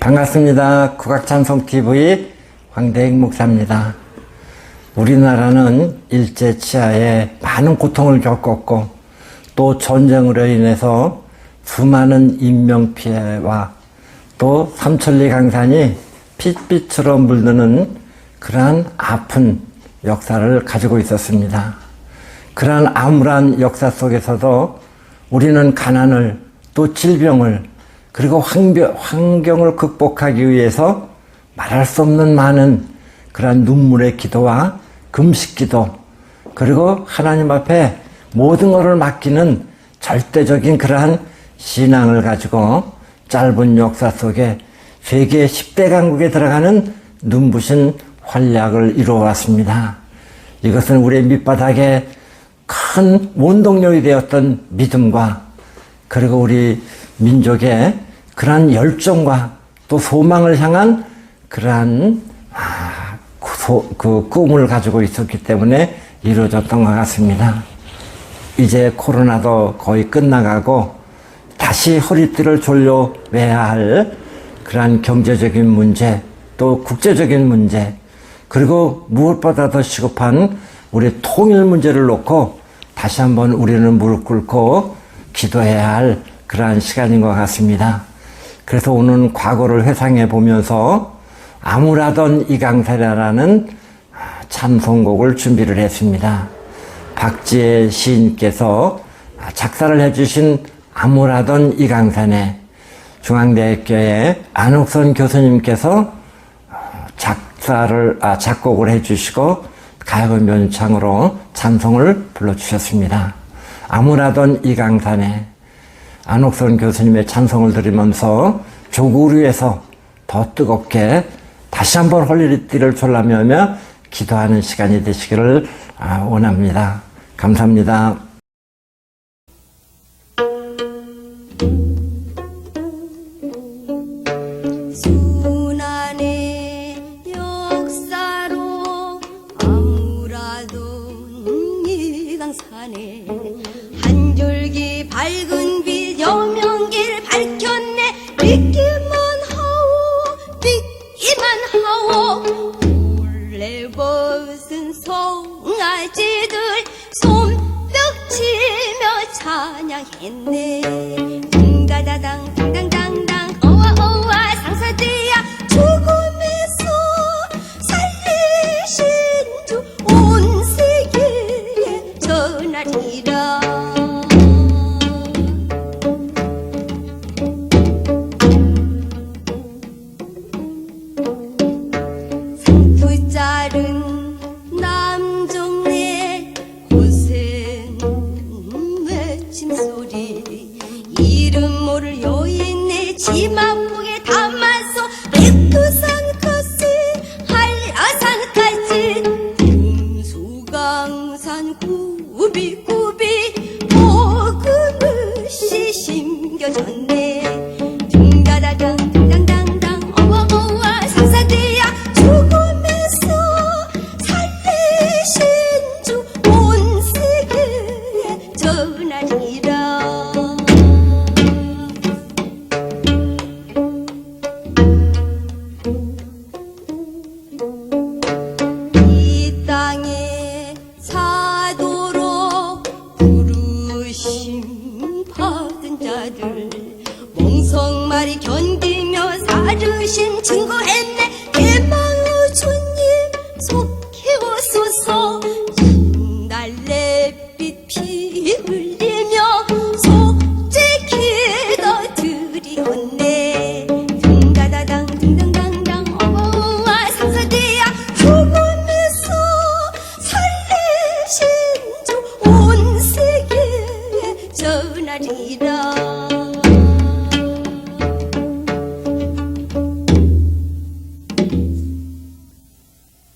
반갑습니다. 국악찬송TV 황대익 목사입니다. 우리나라는 일제 치하에 많은 고통을 겪었고 또 전쟁으로 인해서 수많은 인명피해와 또 삼천리 강산이 핏빛처럼 물드는 그러한 아픈 역사를 가지고 있었습니다. 그러한 암울한 역사 속에서도 우리는 가난을 또 질병을 그리고 환경, 환경을 극복하기 위해서 말할 수 없는 많은 그러한 눈물의 기도와 금식 기도 그리고 하나님 앞에 모든 것을 맡기는 절대적인 그러한 신앙을 가지고 짧은 역사 속에 세계 10대 강국에 들어가는 눈부신 활약을 이루어왔습니다. 이것은 우리의 밑바닥에 큰 원동력이 되었던 믿음과 그리고 우리 민족의 그러한 열정과 또 소망을 향한 그러한 아, 그 소- 그 꿈을 가지고 있었기 때문에 이루어졌던 것 같습니다. 이제 코로나도 거의 끝나가고 다시 허리띠를 졸려 매야 할 그러한 경제적인 문제 또 국제적인 문제 그리고 무엇보다 더 시급한 우리 통일 문제를 놓고 다시 한번 우리는 무릎 꿇고 기도해야 할 그러한 시간인 것 같습니다. 그래서 오늘 과거를 회상해 보면서 암울하던 이강사라는 찬송곡을 준비를 했습니다. 박지혜 시인께서 작사를 해주신 암울하던 이강산에 중앙대학교의 안옥선 교수님께서 작사를 아, 작곡을 해주시고 가야금 연창으로 찬송을 불러주셨습니다. 암울하던 이강산에 안옥선 교수님의 찬송을 들으면서 조국을 위해서 더 뜨겁게 다시 한번 홀리띠를 졸라매며 기도하는 시간이 되시기를 아, 원합니다. 감사합니다. 이강산에 벗은 송아지들 손뼉치며 찬양했네. 당당당당 치 살으신 증거했네. 대망의 주님 속해 오소서 날래빛 피 흘리며 속죄 기도 드리었네. 등가다당 등당당당 어와 상사대야. 죽음에서 살리신 주 온 세계에 전하리라